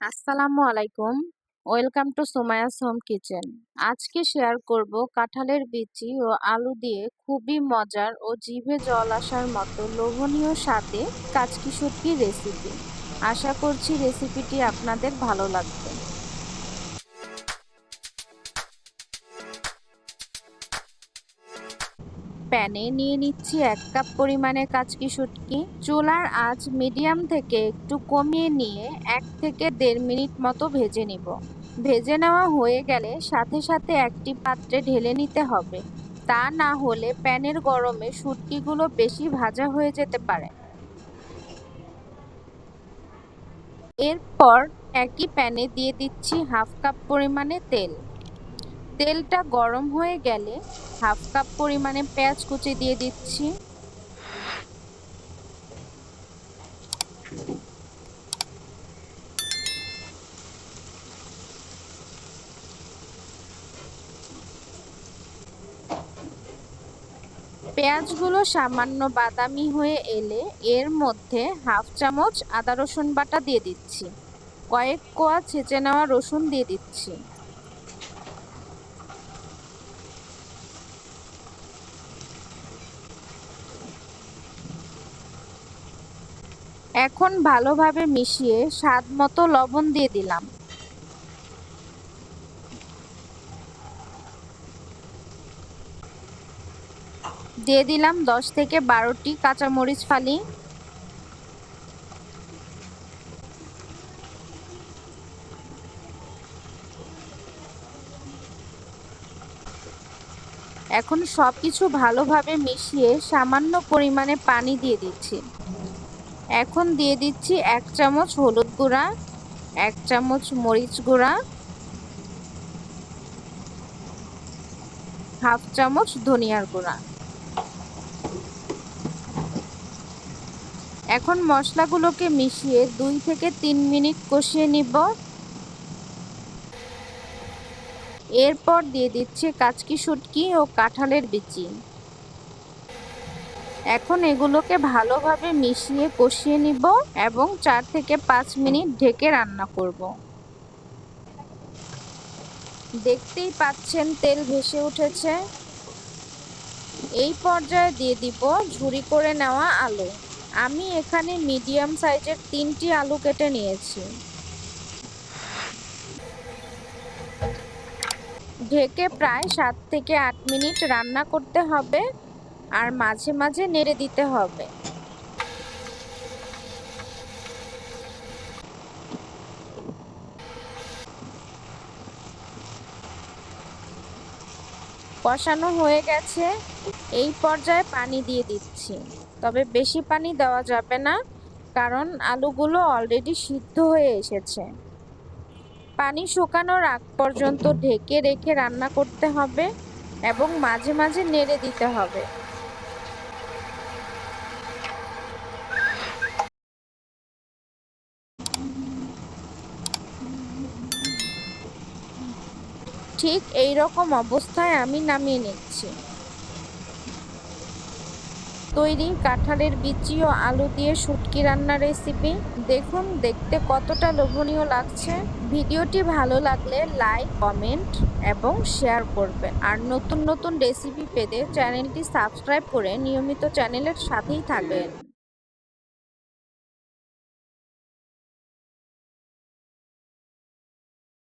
আসসালামু আলাইকুম। Welcome to Somaya's home kitchen. আজকে শেয়ার করব কাঁঠালের বিচি ও আলু দিয়ে খুবই মজার ও জিভে জল আসার মতো লোভনীয় স্বাদে কাচকি শুটকির রেসিপি। আশা করছি রেসিপিটি আপনাদের ভালো লাগবে। প্যানে নিয়ে নিচ্ছি এক কাপ পরিমাণে কাচকি শুটকি। চুলার আঁচ মিডিয়াম থেকে একটু কমিয়ে নিয়ে এক থেকে দেড় মিনিট মতো ভেজে নিব। ভেজে নেওয়া হয়ে গেলে সাথে সাথে একটি পাত্রে ঢেলে নিতে হবে। তা না হলে প্যানের গরমে শুটকিগুলো বেশি ভাজা হয়ে যেতে পারে। এরপর একই প্যানে দিয়ে দিচ্ছি হাফ কাপ পরিমাণে তেল। তেলটা গরম হয়ে গেলে হাফ কাপ পরিমাণে পেঁয়াজ কুচি দিয়ে দিচ্ছি। পেঁয়াজগুলো সামান্য বাদামি হয়ে এলে এর মধ্যে হাফ চামচ আদা রসুন বাটা দিয়ে দিচ্ছি। কয়েক কোয়া ছেঁচে নেওয়া রসুন দিয়ে দিচ্ছি। এখন ভালোভাবে মিশিয়ে স্বাদ মতো লবণ দিয়ে দিলাম। দিয়ে দিলাম দশ থেকে বারোটি কাঁচামরিচ ফালি। এখন সব কিছু ভালোভাবে মিশিয়ে সামান্য পরিমাণে পানি দিয়ে দিচ্ছি। এখন দিয়ে দিচ্ছি এক চামচ হলুদ গুঁড়া, এক চামচ মরিচ গুঁড়া, হাফ চামচ ধনিয়ার গুঁড়া। এখন মশলাগুলোকে মিশিয়ে দুই থেকে তিন মিনিট কষিয়ে নিব। এরপর দিয়ে দিচ্ছে কাচকি, শুটকি ও কাঁঠালের বিচি। এখন এগুলোকে ভালোভাবে মিশিয়ে কষিয়ে নিব এবং চার থেকে পাঁচ মিনিট ঢেকে রান্না করব। দেখতেই পাচ্ছেন তেল ভেসে উঠেছে। এই পর্যায়ে দিয়ে দিব ঝুরি করে নেওয়া আলু। আমি এখানে মিডিয়াম সাইজের তিনটি আলু কেটে নিয়েছি। ঢেকে প্রায় সাত থেকে আট মিনিট রান্না করতে হবে। আর মাঝে মাঝে নেড়ে দিতে হবে। কষানো হয়ে গেছে। এই পর্যায়ে পানি দিয়ে দিচ্ছি। তবে বেশি পানি দেওয়া যাবে না, কারণ আলুগুলো অলরেডি সিদ্ধ হয়ে এসেছে। পানি শুকানোর আগ পর্যন্ত ঢেকে রেখে রান্না করতে হবে এবং মাঝে মাঝে নেড়ে দিতে হবে। ঠিক এই রকম অবস্থায় আমি নামিয়ে নিচ্ছি। তৈরি কাঁঠালের বিচি ও আলু দিয়ে শুটকি রান্নার রেসিপি দেখুন, দেখতে কতটা লোভনীয় লাগছে। ভিডিওটি ভালো লাগলে লাইক কমেন্ট এবং শেয়ার করবেন। আর নতুন নতুন রেসিপি পেতে চ্যানেলটি সাবস্ক্রাইব করে নিয়মিত চ্যানেলের সাথেই থাকবেন।